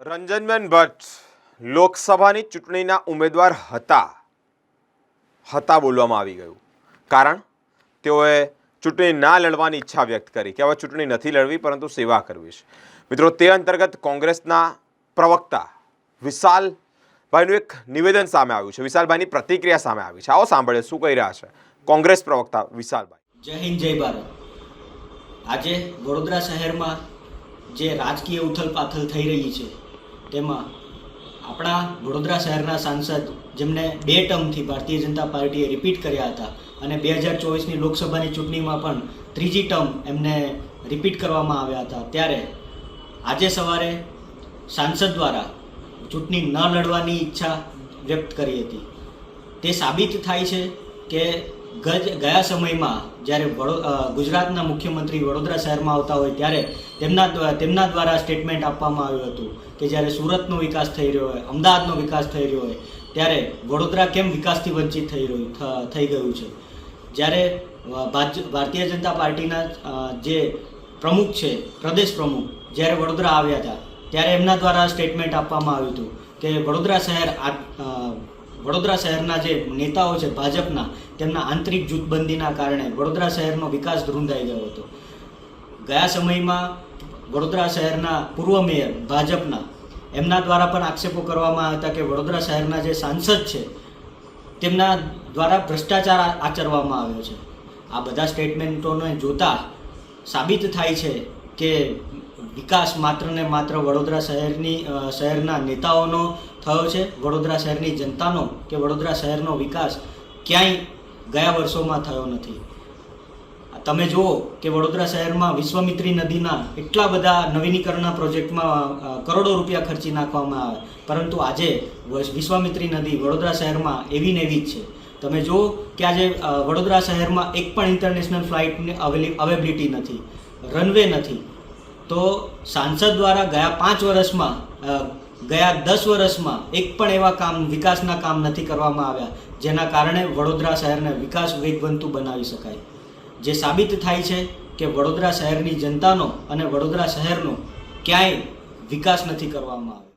રંજનબેન ભટ્ટ લોકસભાની ચૂંટણીના ઉમેદવાર હતા. હતા બોલવામાં આવી ગયું. કારણ તેઓએ ચૂંટણી ના લડવાની ઈચ્છા વ્યક્ત કરી કે હવે ચૂંટણી નથી લડવી, પરંતુ સેવા કરવી છે. મિત્રો, તે અંતર્ગત કોંગ્રેસના પ્રવક્તા વિશાલભાઈનું એક નિવેદન સામે આવ્યું છે. વિશાલભાઈની પ્રતિક્રિયા સામે આવી છે. આવો સાંભળે શું કહી રહ્યા છે કોંગ્રેસ પ્રવક્તા વિશાલભાઈ? જય હિન્દ, જય ભારત. આજે વડોદરા શહેરમાં જે રાજકીય ઉથલપાથલ થઈ રહી છે તેમાં આપણા વડોદરા શહેરના સાંસદ જેમને બે ટર્મથી ભારતીય જનતા પાર્ટીએ રિપીટ કર્યા હતા અને બે હજાર ચોવીસની લોકસભાની ચૂંટણીમાં પણ ત્રીજી ટર્મ એમને રિપીટ કરવામાં આવ્યા હતા. ત્યારે આજે સવારે સાંસદ દ્વારા ચૂંટણી ન લડવાની ઈચ્છા વ્યક્ત કરી હતી. તે સાબિત થાય છે કે ગજ, ગયા સમયમાં જ્યારે ગુજરાતના મુખ્યમંત્રી વડોદરા શહેરમાં આવતા હોય ત્યારે તેમના તેમના દ્વારા સ્ટેટમેન્ટ આપવામાં આવ્યું હતું કે જ્યારે સુરતનો વિકાસ થઈ રહ્યો હોય, અમદાવાદનો વિકાસ થઈ રહ્યો હોય, ત્યારે વડોદરા કેમ વિકાસથી વંચિત થઈ રહ્યું થઈ ગયું છે? જ્યારે ભારતીય જનતા પાર્ટીના જે પ્રમુખ છે, પ્રદેશ પ્રમુખ, જ્યારે વડોદરા આવ્યા હતા, ત્યારે એમના દ્વારા સ્ટેટમેન્ટ આપવામાં આવ્યું હતું કે વડોદરા શહેર વડોદરા શહેરના જે નેતાઓ છે ભાજપના, તેમના આંતરિક જૂથબંધીના કારણે વડોદરા શહેરનો વિકાસ ધ્રુંધાઈ ગયો હતો. ગયા સમયમાં વડોદરા શહેરના પૂર્વ મેયર ભાજપના, એમના દ્વારા પણ આક્ષેપો કરવામાં આવ્યા હતા કે વડોદરા શહેરના જે સાંસદ છે, તેમના દ્વારા ભ્રષ્ટાચાર આચરવામાં આવ્યો છે. આ બધા સ્ટેટમેન્ટોને જોતા સાબિત થાય છે કે વિકાસ માત્ર ને માત્ર વડોદરા શહેરની શહેરના નેતાઓનો થયો છે, વડોદરા શહેરની જનતાનો કે વડોદરા શહેરનો વિકાસ ક્યાંય ગયા વર્ષોમાં થયો નથી. તમે જુઓ કે વડોદરા શહેરમાં વિશ્વમિત્રી નદીના એટલા બધા નવીનીકરણના પ્રોજેક્ટમાં કરોડો રૂપિયા ખર્ચી નાખવામાં આવે. પરંતુ આજે વિશ્વામિત્રી નદી વડોદરા શહેરમાં એવી ને એવી જ છે. તમે જુઓ કે આજે વડોદરા શહેરમાં એક પણ ઇન્ટરનેશનલ ફ્લાઇટની અવેલેબિલિટી નથી. રનવે નથી. તો સાંસદ દ્વારા ગયા પાંચ વર્ષમાં ગયા દસ વર્ષમાં એક પણ એવા કામ, વિકાસના કામ નથી કરવામાં આવ્યા, જેના કારણે વડોદરા શહેરને વિકાસ વેગવંતુ બનાવી શકાય. જે સાબિત થાય છે કે વડોદરા શહેરની જનતાનો અને વડોદરા શહેરનો ક્યાંય વિકાસ નથી કરવામાં આવ્યો.